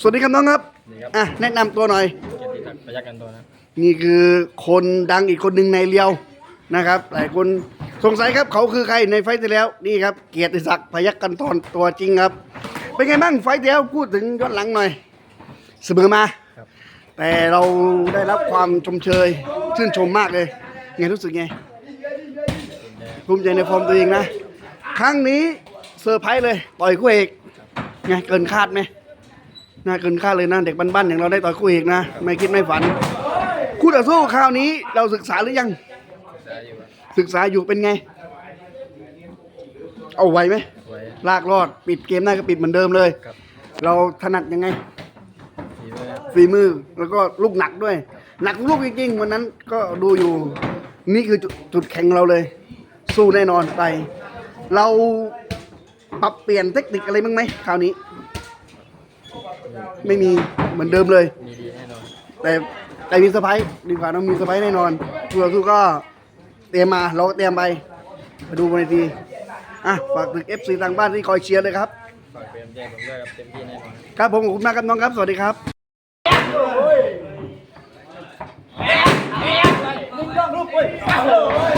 สวัสดีครับน้องครับนี่ครับอะแนะนำตัวหน่อยเกียรติศักดิ์ประยักษ์กันตัวนะนี่คือคนดังอีกคนหนึ่งในเลียวนะครับหลายคนสงสัยครับเขาคือใครในไฟต์ที่แล้วนี่ครับ เกียรติศักดิ์พยัคฆ์กันทอนตัวจริงครับ เป็นไงบ้างไฟต์ที่แล้วพูดถึงย้อนหลังหน่อยเสมอมาครับแต่เราได้รับความชมเชยชื่นชมมากเลยไงรู้สึกไงภูมิใจในฟอร์มตัวเองนะ ครั้งนี้เซอร์ไพรส์เลย ต่อยคู่เอกไงเกินคาดไหม น่าเกินคาดเลยนะเด็กบ้านๆอย่างเราได้ต่อยคู่เอกนะ ไม่คิดไม่ฝัน คู่ต่อสู้คราวนี้เราศึกษาหรือยัง ศึกษาอยู่เป็นไง เอาไหวไหมไวลากรอดปิดเกมได้ก็ปิดเหมือนเดิมเลยรเราถนัดยังไงฝีมือแล้วก็ลูกหนักด้วย หนักลูกจริงๆวันนั้นก็ดูอยู่ นี่คือจุดจุดแข็งเราเลย สู้แน่นอนไป เราปรับเปลี่ยนเทคนิคอะไรบ้างไหมคราวนี้ ไม่มีเหมือนเดิมเลย มีดีแน่นอนแต่แต่มีเซอร์ไพรส์ดีกว่าต้องมีเซอร์ไพรส์แน่นอนตัวสู้ก็เตรียมมาเราก็เตรียมไปมาดูบนเวทีอะฝากถึง FC ทางบ้านที่คอยเชียร์เลยครับ ฝากเป็นกำลังใจผมด้วยครับเต็มที่แน่นอน ครับผมขอบคุณมากครับน้องครับ สวัสดีครับไ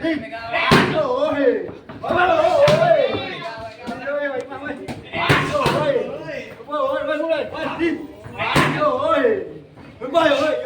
一二三四一二三四一二三四一二三四一二三四一二三四一